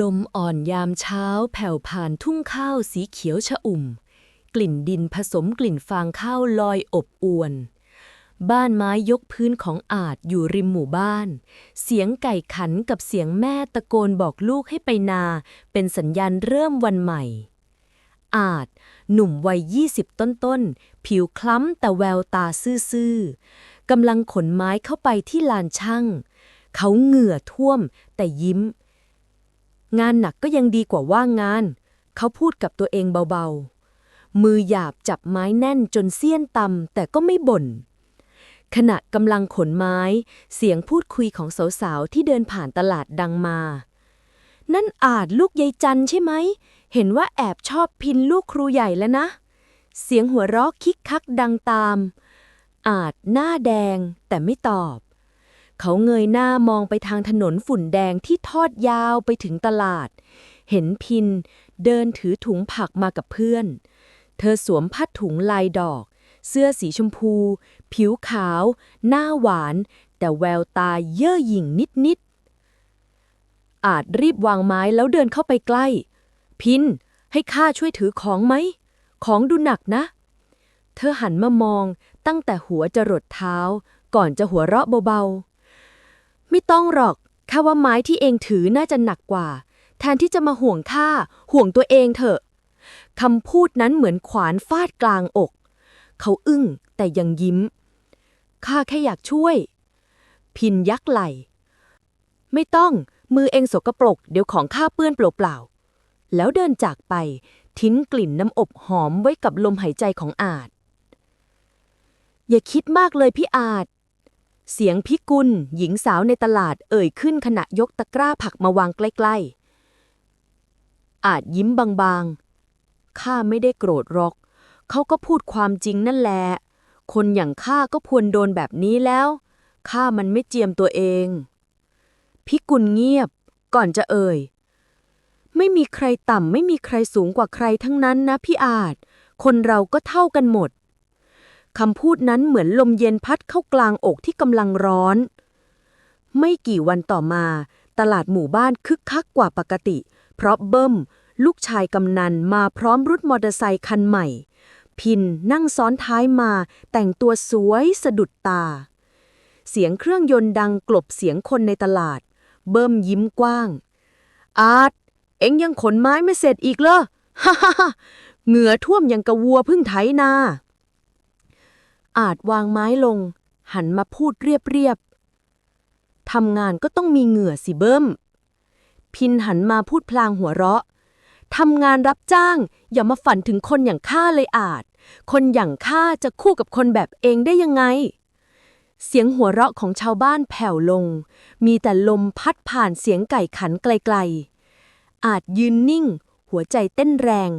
ลมอ่อนยามเช้าแผ่วผ่านทุ่งข้าวสีเขียวชะอุ่ม กลิ่นดินผสมกลิ่นฟางข้าวลอยอบอวน บ้านไม้ยกพื้นของอาจอยู่ริมหมู่บ้าน เสียงไก่ขันกับเสียงแม่ตะโกนบอกลูกให้ไปนา เป็นสัญญาณเริ่มวันใหม่ อาจ หนุ่มวัยยี่สิบต้นๆ ผิวคล้ำแต่แววตาซื่อๆกำลังขนไม้เข้าไปที่ลานช่าง เขาเหงื่อท่วมแต่ยิ้ม งานหนักก็ยังดีกว่าว่างงาน เขาพูดกับตัวเองเบาๆ มือหยาบจับไม้แน่นจนเสี้ยนตำแต่ก็ไม่บ่น ขณะกำลังขนไม้ เสียงพูดคุยของสาวๆ ที่เดินผ่านตลาดดังมา นั่นอาจลูกยายจันใช่ไหม เห็นว่าแอบชอบพินลูกครูใหญ่แล้วนะ เสียงหัวเราะคิกคักดังตาม อาจหน้าแดงแต่ไม่ตอบ เขาเงยหน้ามองไปทางถนนฝุ่นแดงที่ทอดยาวไปถึงตลาด เห็นพินเดินถือถุงผักมากับเพื่อน เธอสวมผ้าถุงลายดอก เสื้อสีชมพู ผิวขาว หน้าหวาน แต่แววตาเย่อหยิ่งนิดๆ อาจรีบวางไม้แล้วเดินเข้าไปใกล้ พินให้ข้าช่วยถือของไหม ของดูหนักนะ เธอหันมามองตั้งแต่หัวจรดเท้าก่อนจะหัวเราะเบาๆ ไม่ต้องหรอก ข้าว่าไม้ที่เองถือน่าจะหนักกว่า แทนที่จะมาห่วงข้า ห่วงตัวเองเถอะ คำพูดนั้นเหมือนขวานฟาดกลางอก เขาอึ้งแต่ยังยิ้ม ข้าแค่อยากช่วย พินยักไหล ไม่ต้อง มือเองสกปรก เดี๋ยวของข้าเปื้อนเปล่าๆ แล้วเดินจากไป ทิ้งกลิ่นน้ำอบหอมไว้กับลมหายใจของอาจ อย่าคิดมากเลยพี่อาจ เสียงพิกุล หญิงสาวในตลาดเอ่ยขึ้นขณะยกตะกร้าผักมาวางใกล้ๆ อาจยิ้มบางๆ ข้าไม่ได้โกรธหรอก เขาก็พูดความจริงนั่นแหละ คนอย่างข้าก็ควรโดนแบบนี้แล้ว ข้ามันไม่เจียมตัวเอง พิกุลเงียบ ก่อนจะเอ่ย ไม่มีใครต่ำไม่มีใครสูงกว่าใครทั้งนั้นนะพี่อาจ คนเราก็เท่ากันหมด คำพูดนั้นเหมือนลมเย็นพัดเข้ากลางอกที่กำลังร้อน ไม่กี่วันต่อมา ตลาดหมู่บ้านคึกคักกว่าปกติ เพราะเบิ้ม ลูกชายกำนันมาพร้อมรถมอเตอร์ไซคันใหม่ พินนั่งซ้อนท้ายมาแต่งตัวสวยสะดุดตา เสียงเครื่องยนต์ดังกลบเสียงคนในตลาด เบิ้มยิ้มกว้าง อาร์ตเอ็งยังขนไม้ไม่เสร็จอีกเหรอฮ่าฮ่าฮ่าเหงื่อท่วมยังกระวัวพึ่งไถนา อาจวางไม้ลง หันมาพูดเรียบๆทำงานก็ต้องมีเหงื่อสิเบิ้ม พินหันมาพูดพลางหัวเราะทำงานรับจ้าง อย่ามาฝันถึงคนอย่างข้าเลยอาจ คนอย่างข้าจะคู่กับคนแบบเองได้ยังไง เสียงหัวเราะของชาวบ้านแผ่วลง มีแต่ลมพัดผ่านเสียงไก่ขันไกลๆ อาจยืนนิ่ง หัวใจเต้นแรง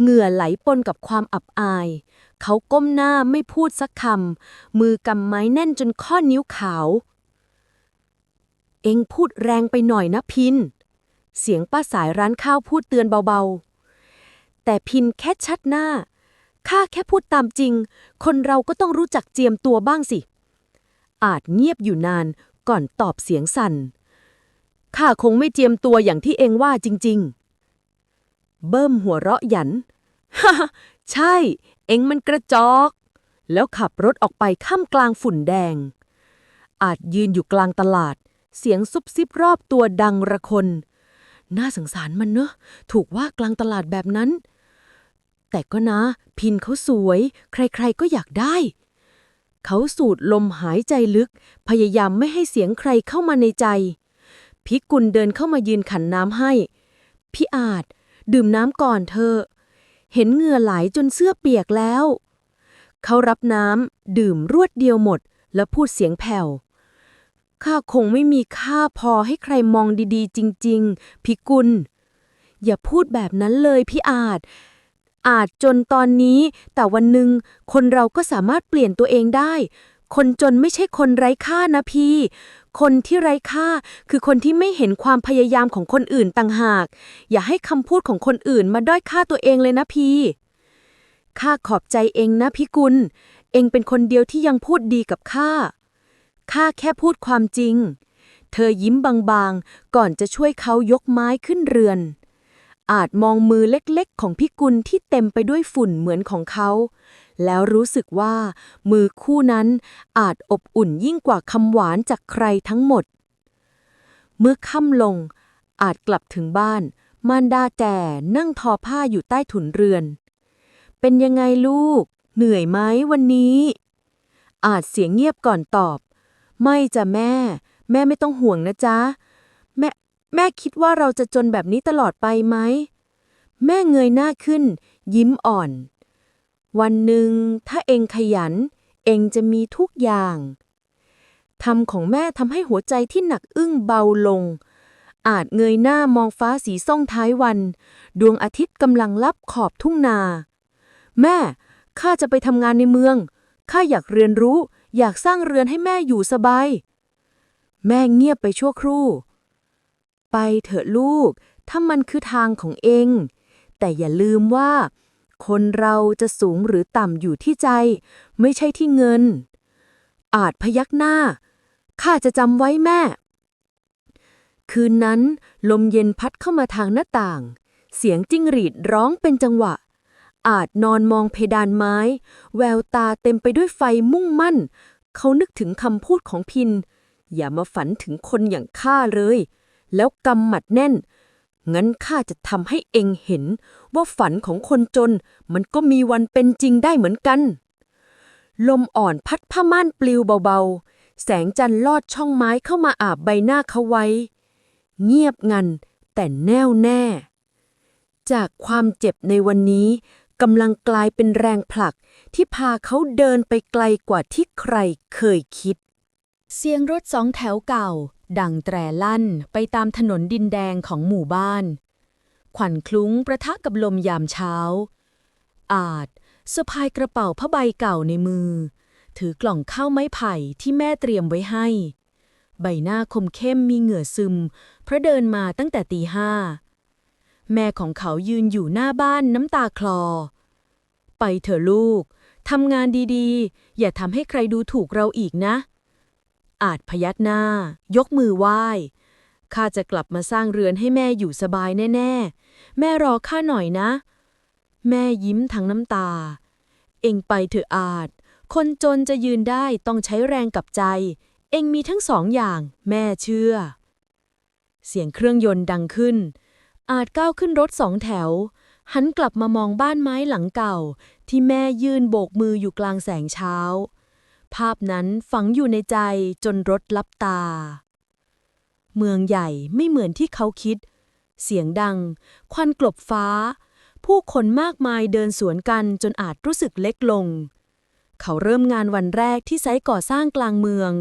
เหงื่อไหลปนกับความอับอาย เขาก้มหน้าไม่พูดสักคำ มือกำไม้แน่นจนข้อนิ้วขาว เอ็งพูดแรงไปหน่อยนะพิน เสียงป้าสายร้านข้าวพูดเตือนเบาๆ แต่พินแค่ชัดหน้า ข้าแค่พูดตามจริง คนเราก็ต้องรู้จักเจียมตัวบ้างสิ อาจเงียบอยู่นานก่อนตอบเสียงสั่น ข้าคงไม่เจียมตัวอย่างที่เองว่าจริง ๆ เบิ้มหัวเราะหยันฮ่าใช่ เอ็งมันกระจอก แล้วขับรถออกไปข้ามกลางฝุ่นแดง อาจยืนอยู่กลางตลาด เสียงซุบซิบรอบตัวดังระคน น่าสงสารมันเนอะถูกว่ากลางตลาดแบบนั้น แต่ก็นะ พินเขาสวย ใครๆก็อยากได้ เขาสูดลมหายใจลึก พยายามไม่ให้เสียงใครเข้ามาในใจ พิกุลเดินเข้ามายืนขันน้ำให้ พี่อาจ ดื่มน้ำก่อนเธอ เห็นเหงื่อไหลจนเสื้อเปียกแล้ว เขารับน้ำดื่มรวดเดียวหมด แล้วพูดเสียงแผ่ว ข้าคงไม่มีค่าพอให้ใครมองดีๆ จริง ๆ พิกุล อย่าพูดแบบนั้นเลยพี่อาจ อาจจนตอนนี้ แต่วันหนึ่งคนเราก็สามารถเปลี่ยนตัวเองได้ คนจนไม่ใช่คนไร้ค่านะพี่ คนที่ไร้ค่าคือคนที่ไม่เห็นความพยายามของคนอื่นต่างหาก อย่าให้คำพูดของคนอื่นมาด้อยค่าตัวเองเลยนะพี่ข้าขอบใจเองนะพี่กุล เองเป็นคนเดียวที่ยังพูดดีกับข้า ข้าแค่พูดความจริง เธอยิ้มบางๆ ก่อนจะช่วยเขายกไม้ขึ้นเรือน อาจมองมือเล็กๆ ของพี่กุลที่เต็มไปด้วยฝุ่นเหมือนของเขา แล้วรู้สึกว่า มือคู่นั้นอาจอบอุ่นยิ่งกว่าคำหวานจากใครทั้งหมด เมื่อค่ำลง อาจกลับถึงบ้าน มารดาแก่นั่งทอผ้าอยู่ใต้ถุนเรือน เป็นยังไงลูก เหนื่อยไหมวันนี้ อาจเสียงเงียบก่อนตอบ ไม่จ้ะแม่ แม่ไม่ต้องห่วงนะจ๊ะ แม่ แม่คิดว่าเราจะจนแบบนี้ตลอดไปไหมแม่เงยหน้าขึ้น ยิ้มอ่อน วันหนึ่งถ้าเองขยัน เองจะมีทุกอย่างทำของแม่ทำให้หัวใจที่หนักอึ้งเบาลง อาจเงยหน้ามองฟ้าสีส้มท้ายวัน ดวงอาทิตย์กำลังลับขอบทุ่งนา แม่ข้าจะไปทำงานในเมืองข้าอยากเรียนรู้ อยากสร้างเรือนให้แม่อยู่สบาย แม่เงียบไปชั่วครู่ ไปเถอะลูก ถ้ามันคือทางของเอง แต่อย่าลืมว่า คนเราจะสูงหรือต่ำอยู่ที่ใจ ไม่ใช่ที่เงิน อาจพยักหน้า ข้าจะจำไว้แม่ คืนนั้น ลมเย็นพัดเข้ามาทางหน้าต่าง เสียงจิ้งหรีดร้องเป็นจังหวะ อาจนอนมองเพดานไม้ แววตาเต็มไปด้วยไฟมุ่งมั่น เขานึกถึงคำพูดของพิน อย่ามาฝันถึงคนอย่างข้าเลย แล้วกำหมัดแน่น งั้นข้าจะทำให้เองเห็นว่าฝันของคนจนมันก็มีวันเป็นจริงได้เหมือนกัน ลมอ่อนพัดผ้าม่านปลิวเบาๆ แสงจันทร์ลอดช่องไม้เข้ามาอาบใบหน้าเขาไว้ เงียบงันแต่แน่วแน่ จากความเจ็บในวันนี้กำลังกลายเป็นแรงผลักที่พาเขาเดินไปไกลกว่าที่ใครเคยคิด เสียงรถสองแถวเก่า ดังแตรลั่นไปตามถนนดินแดงของหมู่บ้าน ขวัญคลุ้งประทะกับลมยามเช้า อาจสะพายกระเป๋าผ้าใบเก่าในมือ ถือกล่องข้าวไม้ไผ่ที่แม่เตรียมไว้ให้ ใบหน้าคมเข้มมีเหงื่อซึม เพราะเดินมาตั้งแต่ตีห้า แม่ของเขายืนอยู่หน้าบ้านน้ำตาคลอ ไปเถอะลูกทำงานดีๆ อย่าทำให้ใครดูถูกเราอีกนะ อาจพยักหน้า ยกมือไหว้ ข้าจะกลับมาสร้างเรือนให้แม่อยู่สบายแน่ ๆ แม่รอข้าหน่อยนะ แม่ยิ้มทั้งน้ำตา เอ็งไปเถอะอาจ คนจนจะยืนได้ต้องใช้แรงกับใจ เอ็งมีทั้งสองอย่าง แม่เชื่อ เสียงเครื่องยนต์ดังขึ้น อาจก้าวขึ้นรถสองแถว หันกลับมามองบ้านไม้หลังเก่า ที่แม่ยืนโบกมืออยู่กลางแสงเช้า ภาพนั้นฝังอยู่ในใจจนรถลับตา เมืองใหญ่ไม่เหมือนที่เขาคิด เสียงดัง ควันกลบฟ้า ผู้คนมากมายเดินสวนกันจนอาจรู้สึกเล็กลง เขาเริ่มงานวันแรกที่ไซต์ก่อสร้างกลางเมือง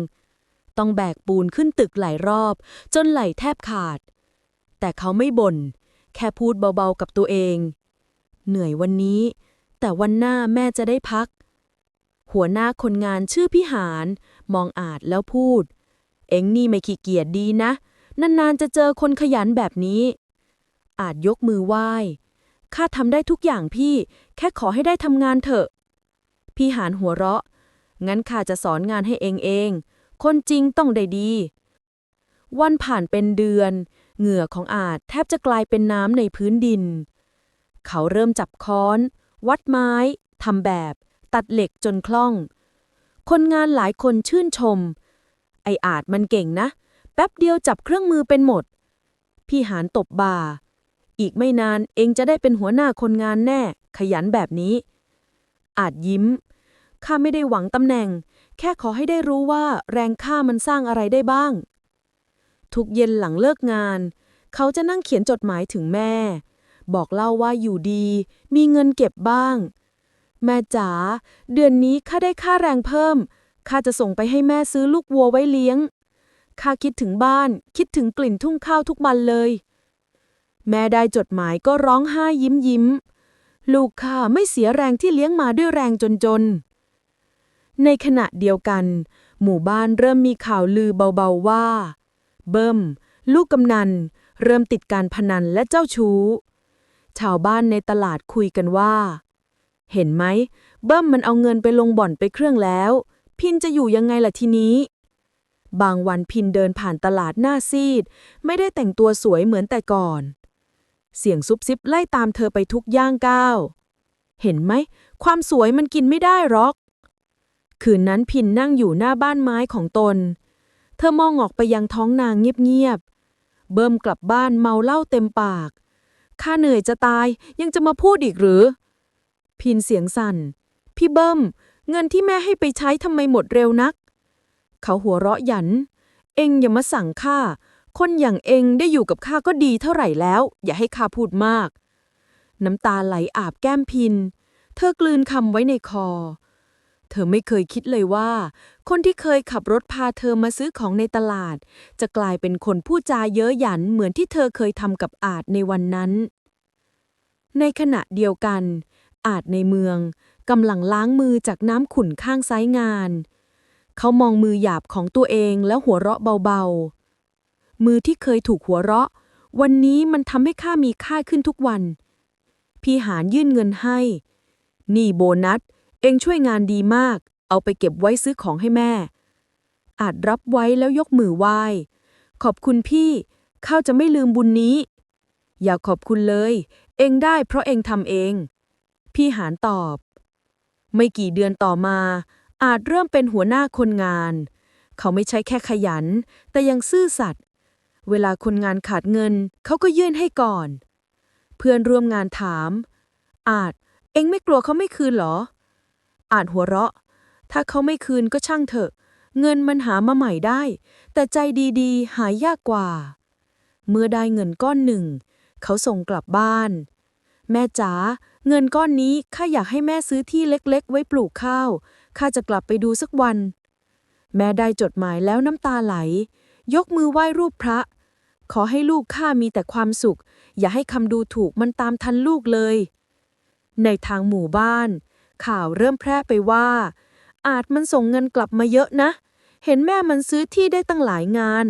ต้องแบกปูนขึ้นตึกหลายรอบ จนไหลแทบขาด แต่เขาไม่บ่น แค่พูดเบาๆกับตัวเอง เหนื่อยวันนี้ แต่วันหน้าแม่จะได้พัก หัวหน้าคนงานชื่อพิหาร มองอาจแล้วพูด เอ็งนี่ไม่ขี้เกียจดีนะ นานๆจะเจอคนขยันแบบนี้ อาจยกมือไหว้ข้าทำได้ทุกอย่างพี่ แค่ขอให้ได้ทำงานเถอะ พี่หานหัวเราะ งั้นข้าจะสอนงานให้เองเอง คนจริงต้องได้ดี วันผ่านเป็นเดือน เหงื่อของอาจแทบจะกลายเป็นน้ำในพื้นดิน เขาเริ่มจับค้อน วัดไม้ทำแบบ ตัดเหล็กจนคล่อง คนงานหลายคนชื่นชม ไออาจมันเก่งนะ แป๊บเดียวจับเครื่องมือเป็นหมด พี่หานตบบ่า อีกไม่นานเองจะได้เป็นหัวหน้าคนงานแน่ ขยันแบบนี้ อาจยิ้ม ข้าไม่ได้หวังตำแหน่ง แค่ขอให้ได้รู้ว่าแรงข้ามันสร้างอะไรได้บ้าง ทุกเย็นหลังเลิกงาน เขาจะนั่งเขียนจดหมายถึงแม่ บอกเล่าว่าอยู่ดี มีเงินเก็บบ้าง แม่จ๋าเดือนนี้ข้าได้ค่าแรงเพิ่มข้าจะส่งไปให้แม่ซื้อลูกวัวไว้เลี้ยงข้าคิดถึงบ้าน คิดถึงกลิ่นทุ่งข้าวทุกวันเลย แม่ได้จดหมายก็ร้องไห้ยิ้มยิ้ม ลูกข้าไม่เสียแรงที่เลี้ยงมาด้วยแรงจนๆในขณะเดียวกัน หมู่บ้านเริ่มมีข่าวลือเบาๆว่า เบิ้มลูกกำนัน เริ่มติดการพนันและเจ้าชู้ ชาวบ้านในตลาดคุยกันว่า เห็นไหมเบิ้มมันเอาเงินไปลงบ่อนไปเครื่องแล้ว พินจะอยู่ยังไงล่ะทีนี้ บางวันพินเดินผ่านตลาดหน้าซีด ไม่ได้แต่งตัวสวยเหมือนแต่ก่อน เสียงซุบซิบไล่ตามเธอไปทุกย่างก้าว เห็นไหม ความสวยมันกินไม่ได้หรอก คืนนั้นพินนั่งอยู่หน้าบ้านไม้ของตน เธอมองออกไปยังท้องนางเงียบๆ เบิ่มกลับบ้านเมาเหล้าเต็มปากข้าเหนื่อยจะตายยังจะมาพูดอีกหรือ พินเสียงสั่น พี่เบิ้ม เงินที่แม่ให้ไปใช้ทำไมหมดเร็วนัก เขาหัวเราะหยัน เองอย่ามาสั่งข้า คนอย่างเองได้อยู่กับข้าก็ดีเท่าไหร่แล้ว อย่าให้ข้าพูดมาก น้ำตาไหลอาบแก้มพิน เธอกลืนคำไว้ในคอ เธอไม่เคยคิดเลยว่า คนที่เคยขับรถพาเธอมาซื้อของในตลาด จะกลายเป็นคนพูดจาเย้อหยันเหมือนที่เธอเคยทำกับอาจในวันนั้นในขณะเดียวกัน อาจในเมืองกำลังล้างมือจากน้ำขุ่นข้างไซต์งาน เขามองมือหยาบของตัวเองแล้วหัวเราะเบาๆ มือที่เคยถูกหัวเราะ วันนี้มันทำให้ข้ามีค่าขึ้นทุกวัน พี่หานยื่นเงินให้ นี่โบนัส เองช่วยงานดีมาก เอาไปเก็บไว้ซื้อของให้แม่ อาจรับไว้แล้วยกมือไหว้ ขอบคุณพี่ข้าจะไม่ลืมบุญนี้ อย่าขอบคุณเลย เองได้เพราะเองทำเอง พี่หานตอบ ไม่กี่เดือนต่อมา อาจเริ่มเป็นหัวหน้าคนงาน เขาไม่ใช่แค่ขยัน แต่ยังซื่อสัตย์เวลาคนงานขาดเงิน เขาก็ยื่นให้ก่อน เพื่อนร่วมงานถาม อาจ เอ็งไม่กลัวเขาไม่คืนเหรอ อาจหัวเราะ ถ้าเขาไม่คืนก็ช่างเถอะ เงินมันหามาใหม่ได้ แต่ใจดีๆ หายยากกว่า เมื่อได้เงินก้อนหนึ่ง เขาส่งกลับบ้าน แม่จ๋า เงินก้อนนี้ข้าอยากให้แม่ซื้อที่เล็กๆ ไว้ปลูกข้าวข้าจะกลับไปดูสักวัน แม่ได้จดหมายแล้วน้ำตาไหล ยกมือไหว้รูปพระ ขอให้ลูกข้ามีแต่ความสุข อย่าให้คำดูถูกมันตามทันลูกเลย ในทางหมู่บ้าน ข่าวเริ่มแพร่ไปว่า อาจมันส่งเงินกลับมาเยอะนะ เห็นแม่มันซื้อที่ได้ตั้งหลายงาน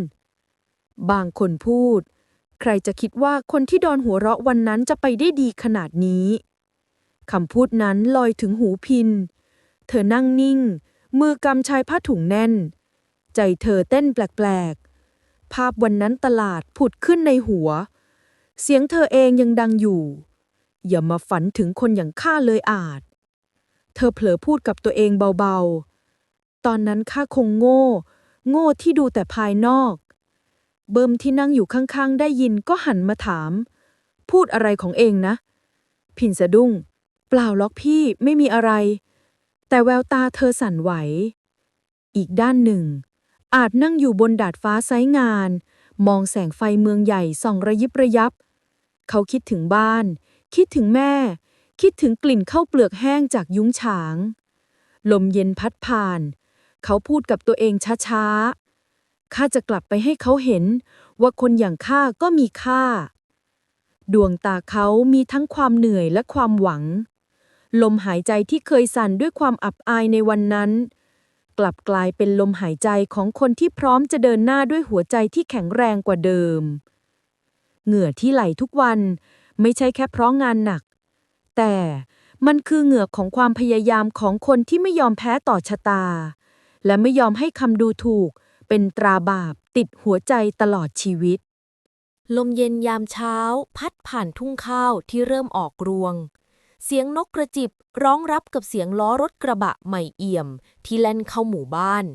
บางคนพูด ใครจะคิดว่าคนที่โดนหัวเราะวันนั้นจะไปได้ดีขนาดนี้ คำพูดนั้นลอยถึงหูพิน เธอนั่งนิ่ง มือกำชายผ้าถุงแน่น ใจเธอเต้นแปลกๆ ภาพวันนั้นตลาดผุดขึ้นในหัว เสียงเธอเองยังดังอยู่ อย่ามาฝันถึงคนอย่างข้าเลยอาจ เธอเผลอพูดกับตัวเองเบาๆ ตอนนั้นข้าคงโง่ โง่ที่ดูแต่ภายนอก เบิมที่นั่งอยู่ข้างๆ ได้ยินก็หันมาถาม พูดอะไรของเองนะ พินสะดุ้ง เปล่าล็อกพี่ไม่มีอะไร แต่แววตาเธอสั่นไหว อีกด้านหนึ่ง อาจนั่งอยู่บนดาดฟ้าไซงาน มองแสงไฟเมืองใหญ่ส่องระยิบระยับ เขาคิดถึงบ้าน คิดถึงแม่ คิดถึงกลิ่นข้าวเปลือกแห้งจากยุ้งฉาง ลมเย็นพัดผ่าน เขาพูดกับตัวเองช้าๆข้าจะกลับไปให้เขาเห็น ว่าคนอย่างข้าก็มีค่าดวงตาเขามีทั้งความเหนื่อยและความหวัง ลมหายใจที่เคยสั่นด้วยความอับอายในวันนั้น กลับกลายเป็นลมหายใจของคนที่พร้อมจะเดินหน้าด้วยหัวใจที่แข็งแรงกว่าเดิม เหงื่อที่ไหลทุกวันไม่ใช่แค่เพราะงานหนัก แต่มันคือเหงื่อของความพยายามของคนที่ไม่ยอมแพ้ต่อชะตา และไม่ยอมให้คำดูถูก เป็นตราบาปติดหัวใจตลอดชีวิต ลมเย็นยามเช้า พัดผ่านทุ่งข้าวที่เริ่มออกรวง เสียงนกกระจิบร้องรับกับเสียงล้อรถกระบะใหม่เอี่ยม ที่แล่นเข้าหมู่บ้าน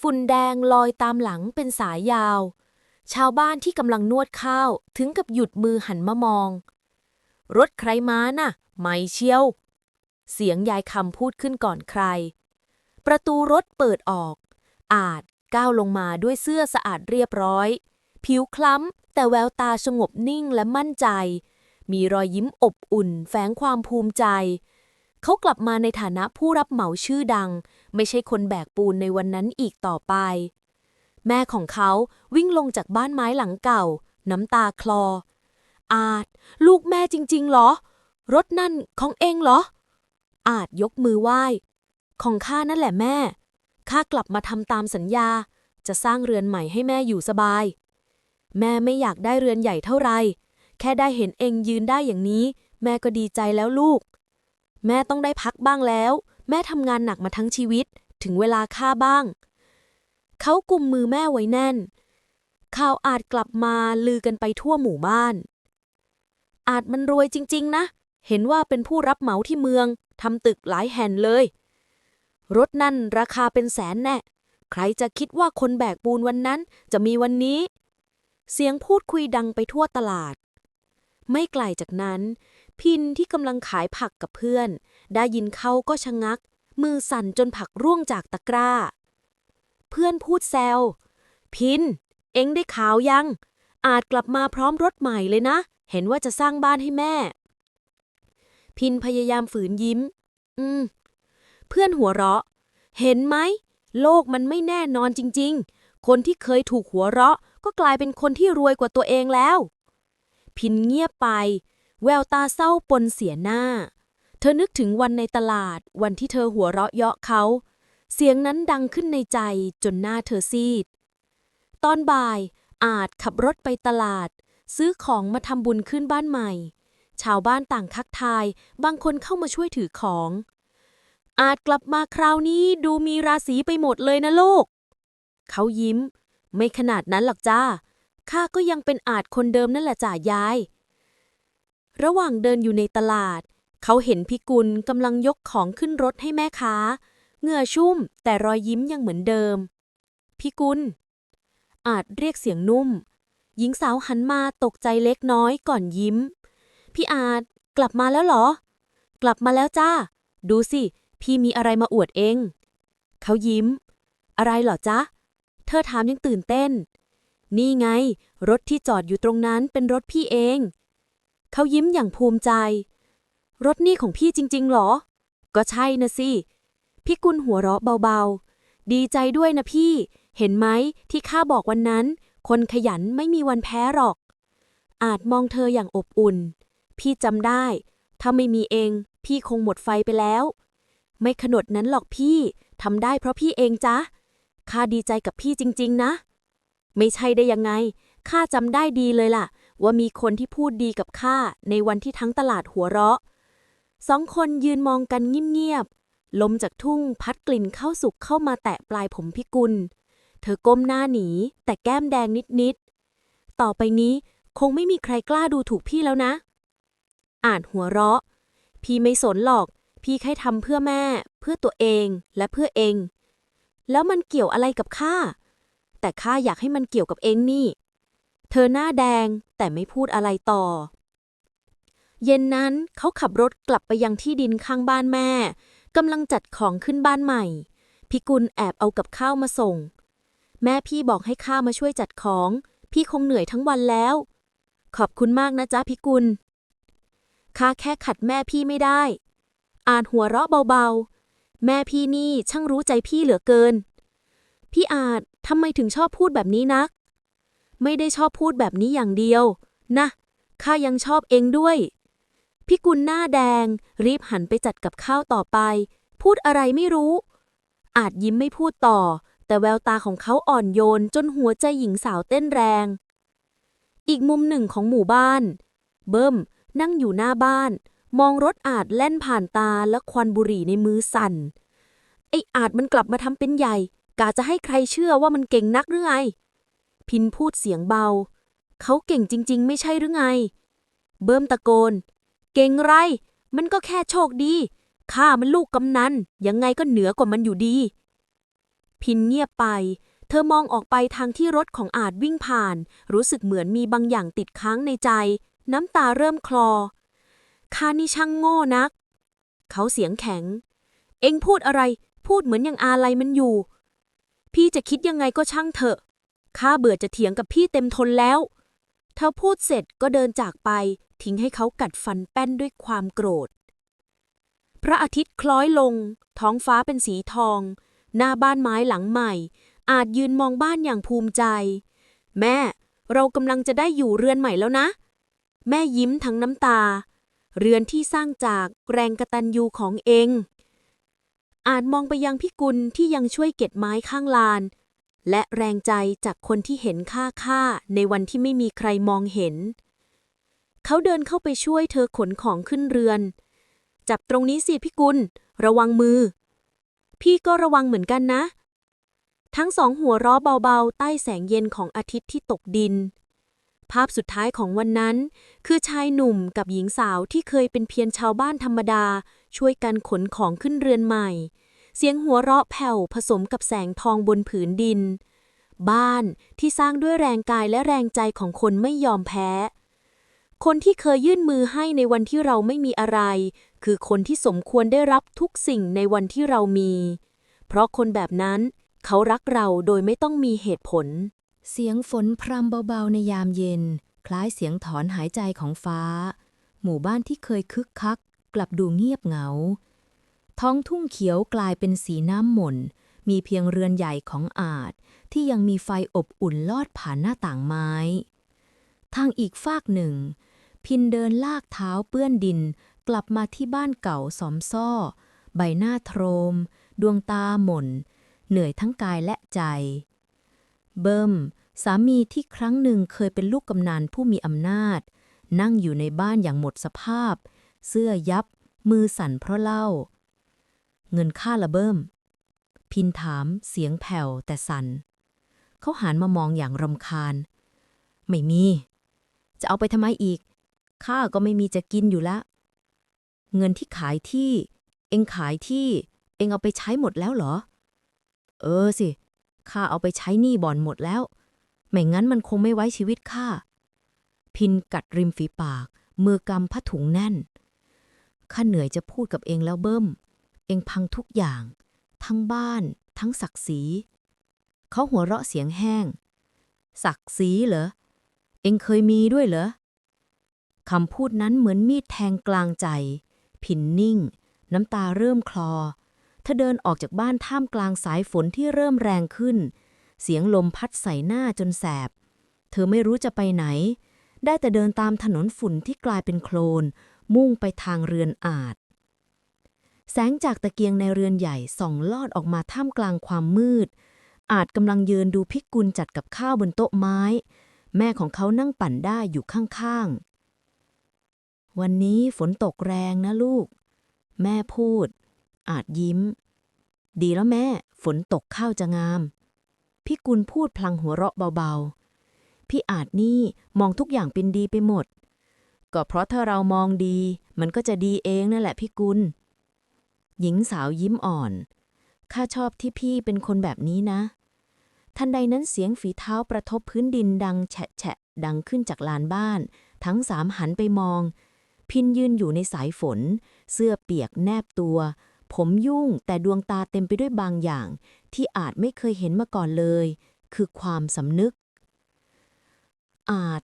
ฝุ่นแดงลอยตามหลังเป็นสายยาว ชาวบ้านที่กำลังนวดข้าวถึงกับหยุดมือหันมามอง รถใครมาน่ะ ไม่เชียว เสียงยายคำพูดขึ้นก่อนใคร ประตูรถเปิดออก อาจก้าวลงมาด้วยเสื้อสะอาดเรียบร้อย ผิวคล้ำแต่แววตาสงบนิ่งและมั่นใจ มีรอยยิ้มอบอุ่น แฝงความภูมิใจ เขากลับมาในฐานะผู้รับเหมาชื่อดัง ไม่ใช่คนแบกปูนในวันนั้นอีกต่อไป แม่ของเขาวิ่งลงจากบ้านไม้หลังเก่า น้ำตาคลอ อาจ ลูกแม่จริง ๆ เหรอ รถนั่นของเองเหรอ อาจยกมือไหว้ ของข้านั่นแหละแม่ ข้ากลับมาทำตามสัญญา จะสร้างเรือนใหม่ให้แม่อยู่สบายแม่ไม่อยากได้เรือนใหญ่เท่าไรแค่ได้เห็นเองยืนได้อย่างนี้ แม่ก็ดีใจแล้วลูก แม่ต้องได้พักบ้างแล้ว แม่ทำงานหนักมาทั้งชีวิต ถึงเวลาข้าบ้าง เขากุมมือแม่ไว้แน่น ข่าวอาจกลับมาลือกันไปทั่วหมู่บ้าน อาจมันรวยจริง ๆ นะ เห็นว่าเป็นผู้รับเหมาที่เมืองทำตึกหลายแห่งเลย รถนั่นราคาเป็นแสนแน่ ใครจะคิดว่าคนแบกปูนวันนั้นจะมีวันนี้ เสียงพูดคุยดังไปทั่วตลาด ไม่ไกลจากนั้น พินที่กำลังขายผักกับเพื่อน ได้ยินเขาก็ชะงัก มือสั่นจนผักร่วงจากตะกร้า เพื่อนพูดแซวพิน เอ็งได้ข่าวยัง อาจกลับมาพร้อมรถใหม่เลยนะ เห็นว่าจะสร้างบ้านให้แม่ พินพยายามฝืนยิ้ม อืม เพื่อนหัวเราะ เห็นไหม โลกมันไม่แน่นอนจริง ๆ คนที่เคยถูกหัวเราะก็กลายเป็นคนที่รวยกว่าตัวเองแล้ว พินเงียบไป แววตาเศร้าปนเสียหน้า เธอนึกถึงวันในตลาด วันที่เธอหัวเราะเยาะเขา เสียงนั้นดังขึ้นในใจจนหน้าเธอซีด ตอนบ่ายอาจขับรถไปตลาด ซื้อของมาทำบุญขึ้นบ้านใหม่ ชาวบ้านต่างทักทาย บางคนเข้ามาช่วยถือของ อาจกลับมาคราวนี้ดูมีราศีไปหมดเลยนะลูกเขายิ้ม ไม่ขนาดนั้นหรอกจ้า ข้าก็ยังเป็นอาจคนเดิมนั่นแหละจ่ายาย ระหว่างเดินอยู่ในตลาด เขาเห็นพิกุลกำลังยกของขึ้นรถให้แม่ค้า เหงื่อชุ่มแต่รอยยิ้มยังเหมือนเดิม พิกุล อาจเรียกเสียงนุ่ม หญิงสาวหันมาตกใจเล็กน้อยก่อนยิ้ม พี่อาจกลับมาแล้วเหรอ กลับมาแล้วจ้า ดูสิ พี่มีอะไรมาอวดเอง เขายิ้ม อะไรเหรอจ๊ะ เธอถามยังตื่นเต้น นี่ไง รถที่จอดอยู่ตรงนั้นเป็นรถพี่เอง เขายิ้มอย่างภูมิใจ รถนี่ของพี่จริง ๆ หรอ ก็ใช่นะสิ พี่กุลหัวเราะเบาๆ ดีใจด้วยนะพี่ เห็นไหมที่ข้าบอกวันนั้น คนขยันไม่มีวันแพ้หรอก อาจมองเธออย่างอบอุ่น พี่จำได้ ถ้าไม่มีเอง พี่คงหมดไฟไปแล้ว ไม่ขนดนั้นหรอกพี่ทำได้เพราะพี่เองจ๊ะข้าดีใจกับพี่จริง ๆ นะ ไม่ใช่ได้ยังไง ข้าจำได้ดีเลยล่ะ ว่ามีคนที่พูดดีกับข้าในวันที่ทั้งตลาดหัวเราะ สองคนยืนมองกันเงียบๆ ลมจากทุ่งพัดกลิ่นข้าวสุกเข้ามาแตะปลายผมพิกุล เธอก้มหน้าหนี แต่แก้มแดงนิดๆ ต่อไปนี้คงไม่มีใครกล้าดูถูกพี่แล้วนะ อ่านหัวเราะ พี่ไม่สนหรอก พี่แค่ทำเพื่อแม่ เพื่อตัวเองและเพื่อเอง แล้วมันเกี่ยวอะไรกับข้า แต่ข้าอยากให้มันเกี่ยวกับเองนี่ เธอหน้าแดงแต่ไม่พูดอะไรต่อ เย็นนั้นเขาขับรถกลับไปยังที่ดินข้างบ้านแม่กำลังจัดของขึ้นบ้านใหม่ พิกุลแอบเอากับข้าวมาส่ง แม่พี่บอกให้ข้ามาช่วยจัดของ พี่คงเหนื่อยทั้งวันแล้ว ขอบคุณมากนะจ๊ะพิกุลข้าแค่ขัดแม่พี่ไม่ได้ อ่านหัวเราะเบาๆ แม่พี่นี่ช่างรู้ใจพี่เหลือเกิน พี่อาจ ทำไมถึงชอบพูดแบบนี้นัก ไม่ได้ชอบพูดแบบนี้อย่างเดียว นะข้ายังชอบเองด้วยพี่กุลหน้าแดง รีบหันไปจัดกับข้าวต่อไป พูดอะไรไม่รู้ อาจยิ้มไม่พูดต่อ แต่แววตาของเขาอ่อนโยนจนหัวใจหญิงสาวเต้นแรง อีกมุมหนึ่งของหมู่บ้าน เบิ้มนั่งอยู่หน้าบ้าน มองรถอาจแล่นผ่านตาและควันบุหรี่ในมือสั่น ไอ้อาจมันกลับมาทำเป็นใหญ่ กาจะให้ใครเชื่อว่ามันเก่งนักหรือไง พินพูดเสียงเบา เขาเก่งจริง ๆ ไม่ใช่หรือไง เบิ้มตะโกน เก่งไร มันก็แค่โชคดีข้ามันลูกกำนันยังไงก็เหนือกว่ามันอยู่ดี พินเงียบไป เธอมองออกไปทางที่รถของอาจวิ่งผ่าน รู้สึกเหมือนมีบางอย่างติดค้างในใจ น้ำตาเริ่มคลอข้านี่ช่างโง่นัก เขาเสียงแข็ง เอ็งพูดอะไร พูดเหมือนยังอาลัยมันอยู่ พี่จะคิดยังไงก็ช่างเถอะข้าเบื่อจะเถียงกับพี่เต็มทนแล้วเธอพูดเสร็จก็เดินจากไป ทิ้งให้เขากัดฟันแป้นด้วยความโกรธ พระอาทิตย์คล้อยลง ท้องฟ้าเป็นสีทอง หน้าบ้านไม้หลังใหม่ อาจยืนมองบ้านอย่างภูมิใจ แม่ เรากำลังจะได้อยู่เรือนใหม่แล้วนะ แม่ยิ้มทั้งน้ำตา เรือนที่สร้างจากแรงกระตันยูของเอง อาจมองไปยังพิกุลที่ยังช่วยเก็บไม้ข้างลาน และแรงใจจากคนที่เห็นค่าค่าในวันที่ไม่มีใครมองเห็น เขาเดินเข้าไปช่วยเธอขนของขึ้นเรือน จับตรงนี้สิพิกุล ระวังมือ พี่ก็ระวังเหมือนกันนะ ทั้งสองหัวเราะเบาๆ ใต้แสงเย็นของอาทิตย์ที่ตกดิน ภาพสุดท้ายของวันนั้น คือชายหนุ่มกับหญิงสาวที่เคยเป็นเพียงชาวบ้านธรรมดา ช่วยกันขนของขึ้นเรือนใหม่ เสียงหัวเราะแผ่วผสมกับแสงทองบนผืนดิน บ้านที่สร้างด้วยแรงกายและแรงใจของคนไม่ยอมแพ้ คนที่เคยยื่นมือให้ในวันที่เราไม่มีอะไร คือคนที่สมควรได้รับทุกสิ่งในวันที่เรามี เพราะคนแบบนั้นเขารักเราโดยไม่ต้องมีเหตุผล เสียงฝนพรำเบาๆในยามเย็น คล้ายเสียงถอนหายใจของฟ้า หมู่บ้านที่เคยคึกคัก กลับดูเงียบเหงา ท้องทุ่งเขียวกลายเป็นสีน้ำหม่น มีเพียงเรือนใหญ่ของอาจที่ยังมีไฟอบอุ่นลอดผ่านหน้าต่างไม้ ทางอีกฟากหนึ่ง พินเดินลากเท้าเปื้อนดินกลับมาที่บ้านเก่าสอมซ่อ ใบหน้าโทรม ดวงตาหม่น เหนื่อยทั้งกายและใจ เบิ้มสามีที่ครั้งหนึ่งเคยเป็นลูกกำนันผู้มีอำนาจ นั่งอยู่ในบ้านอย่างหมดสภาพ เสื้อยับ มือสั่นเพราะเหล้าเงินค่าละเบิ้มพินถามเสียงแผ่วแต่สัน่นเขาหันมามองอย่างรำคาญ ไม่มี จะเอาไปทำไมอีก ข้าก็ไม่มีจะกินอยู่ละ เงินที่ขายที่ เองขายที่ เองเอาไปใช้หมดแล้วเหรอ เออสิ ข้าเอาไปใช้หนี้บ่อนหมดแล้ว ไม่งั้นมันคงไม่ไว้ชีวิตข้า พินกัดริมฝีปาก มือกำผ้าถุงแน่น ข้าเหนื่อยจะพูดกับเองแล้วเบิ้ม เองพังทุกอย่าง ทั้งบ้าน ทั้งศักดิ์ศรี เขาหัวเราะเสียงแห้ง ศักดิ์ศรีเหรอ เองเคยมีด้วยเหรอ คำพูดนั้นเหมือนมีดแทงกลางใจพินนิ่ง น้ำตาเริ่มคลอ เธอเดินออกจากบ้านท่ามกลางสายฝนที่เริ่มแรงขึ้น เสียงลมพัดใส่หน้าจนแสบ เธอไม่รู้จะไปไหน ได้แต่เดินตามถนนฝุ่นที่กลายเป็นโคลน มุ่งไปทางเรือนอาจ แสงจากตะเกียงในเรือนใหญ่ส่องลอดออกมาท่ามกลางความมืด อาจกำลังยืนดูพิกุลจัดกับข้าวบนโต๊ะไม้ แม่ของเขานั่งปั่นได้อยู่ข้างๆ วันนี้ฝนตกแรงนะลูก แม่พูด อาจยิ้ม ดีแล้วแม่ ฝนตกข้าวจะงามพี่กุลพูดพลางหัวเราะเบาๆพี่อาจนี่มองทุกอย่างเป็นดีไปหมด ก็เพราะถ้าเรามองดี มันก็จะดีเองนั่นแหละพี่กุล หญิงสาวยิ้มอ่อน ข้าชอบที่พี่เป็นคนแบบนี้นะ ทันใดนั้นเสียงฝีเท้าประทบพื้นดินดังแฉะแฉะดังขึ้นจากลานบ้าน ทั้งสามหันไปมอง พินยืนอยู่ในสายฝน เสื้อเปียกแนบตัว ผมยุ่งแต่ดวงตาเต็มไปด้วยบางอย่าง ที่อาจไม่เคยเห็นมาก่อนเลย คือความสำนึก อาจ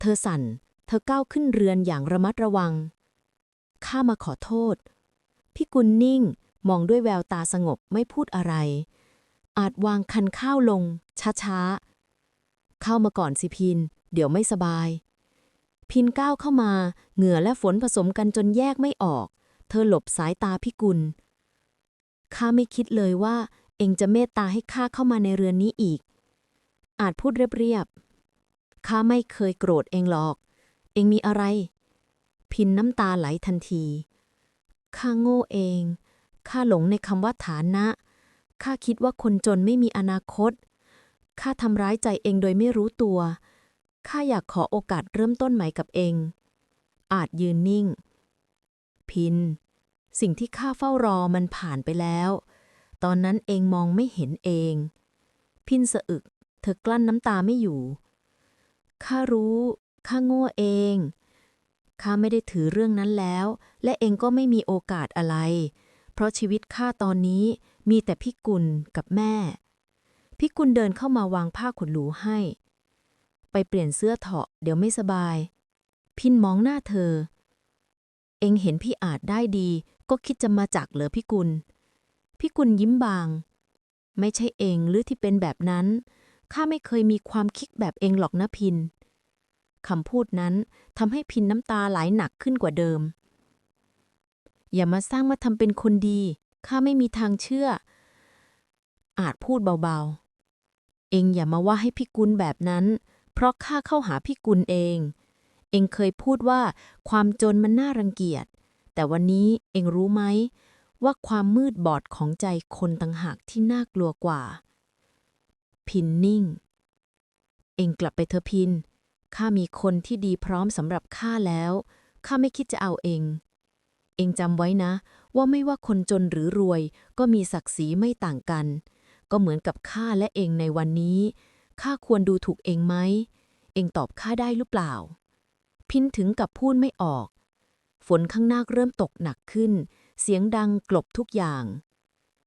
เธอสั่น เธอก้าวขึ้นเรือนอย่างระมัดระวัง ข้ามาขอโทษ พี่กุลนิ่งมองด้วยแววตาสงบไม่พูดอะไร อาจวางคันข้าวลง ช้าๆ เข้ามาก่อนสิพิน เดี๋ยวไม่สบาย พินก้าวเข้ามา เหงื่อและฝนผสมกันจนแยกไม่ออก เธอหลบสายตาพี่กุล ข้าไม่คิดเลยว่า เองจะเมตตาให้ข้าเข้ามาในเรือนนี้อีก อาจพูดเรียบๆ ข้าไม่เคยโกรธเองหรอก องมีอะไร พินน้ำตาไหลทันที ข้าโง่เอง ข้าหลงในคำว่าฐานะ ข้าคิดว่าคนจนไม่มีอนาคต ข้าทำร้ายใจเองโดยไม่รู้ตัว ข้าอยากขอโอกาสเริ่มต้นใหม่กับเอง อาจยืนนิ่ง พิน สิ่งที่ข้าเฝ้ารอมันผ่านไปแล้ว ตอนนั้นเองมองไม่เห็นเอง พินสะอึก เธอกลั้นน้ำตาไม่อยู่ข้ารู้ ข้าโง่เอง ข้าไม่ได้ถือเรื่องนั้นแล้ว และเองก็ไม่มีโอกาสอะไร เพราะชีวิตข้าตอนนี้มีแต่พี่กุลกับแม่พี่กุลเดินเข้ามาวางผ้าขนหนูให้ ไปเปลี่ยนเสื้อเถาะเดี๋ยวไม่สบาย พินมองหน้าเธอ เองเห็นพี่อาจได้ดี ก็คิดจะมาจากเหรอพี่กุลพี่กุลยิ้มบาง ไม่ใช่เองหรือที่เป็นแบบนั้นข้าไม่เคยมีความคิดแบบเองหรอกนะพิน คำพูดนั้นทำให้พินน้ำตาไหลหนักขึ้นกว่าเดิม อย่ามาสร้างมาทำเป็นคนดี ข้าไม่มีทางเชื่อ อาจพูดเบาๆ เองอย่ามาว่าให้พี่กุลแบบนั้น เพราะข้าเข้าหาพี่กุลเอง เองเคยพูดว่าความจนมันน่ารังเกียจ แต่วันนี้เองรู้ไหม ว่าความมืดบอดของใจคนต่างหากที่น่ากลัวกว่า พินนิ่ง เองกลับไปเถอะพิน ข้ามีคนที่ดีพร้อมสำหรับข้าแล้ว ข้าไม่คิดจะเอาเอง เองจำไว้นะ ว่าไม่ว่าคนจนหรือรวย ก็มีศักดิ์ศรีไม่ต่างกัน ก็เหมือนกับข้าและเองในวันนี้ ข้าควรดูถูกเองไหม เองตอบข้าได้หรือเปล่า พินถึงกับพูดไม่ออก ฝนข้างหน้าเริ่มตกหนักขึ้น เสียงดังกลบทุกอย่าง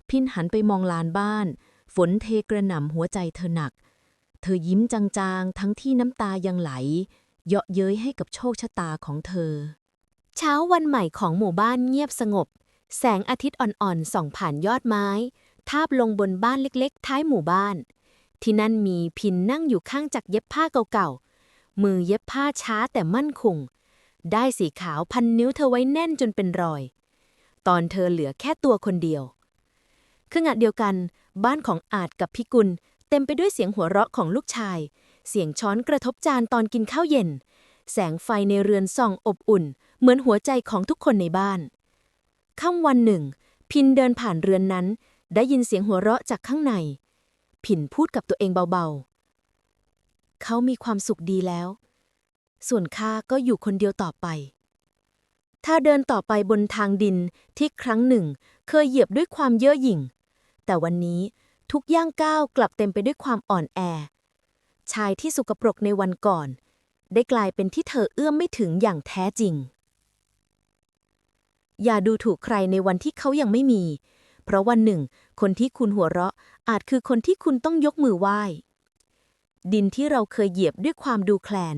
พินหันไปมองลานบ้าน ฝนเทกระหน่ำหัวใจเธอหนัก เธอยิ้มจางๆ ทั้งที่น้ำตายังไหล เยาะเย้ยให้กับโชคชะตาของเธอ เช้าวันใหม่ของหมู่บ้านเงียบสงบ แสงอาทิตย์อ่อนๆส่องผ่านยอดไม้ ทาบลงบนบ้านเล็กๆ ท้ายหมู่บ้าน ที่นั่นมีพินนั่งอยู่ข้างจักรเย็บผ้าเก่าๆ มือเย็บผ้าช้าแต่มั่นคง ได้สีขาวพันนิ้วเธอไว้แน่นจนเป็นรอย ตอนเธอเหลือแค่ตัวคนเดียวขณะเดียวกัน บ้านของอาจกับพิกุล เต็มไปด้วยเสียงหัวเราะของลูกชาย เสียงช้อนกระทบจานตอนกินข้าวเย็น แสงไฟในเรือนส่องอบอุ่น เหมือนหัวใจของทุกคนในบ้านค่ำวันหนึ่ง พินเดินผ่านเรือนนั้น ได้ยินเสียงหัวเราะจากข้างใน พินพูดกับตัวเองเบาๆ เขามีความสุขดีแล้ว ส่วนข้าก็อยู่คนเดียวต่อไป ถ้าเดินต่อไปบนทางดินที่ครั้งหนึ่ง เคยเหยียบด้วยความเย่อหยิ่ง แต่วันนี้ ทุกย่างก้าวกลับเต็มไปด้วยความอ่อนแอ ชายที่สุกปรกในวันก่อน ได้กลายเป็นที่เธอเอื้อมไม่ถึงอย่างแท้จริง อย่าดูถูกใครในวันที่เขายังไม่มี เพราะวันหนึ่ง คนที่คุณหัวเราะ อาจคือคนที่คุณต้องยกมือไหว้ ดินที่เราเคยเหยียบด้วยความดูแคลน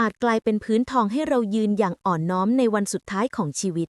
อาจกลายเป็นพื้นทองให้เรายืนอย่างอ่อนน้อมในวันสุดท้ายของชีวิต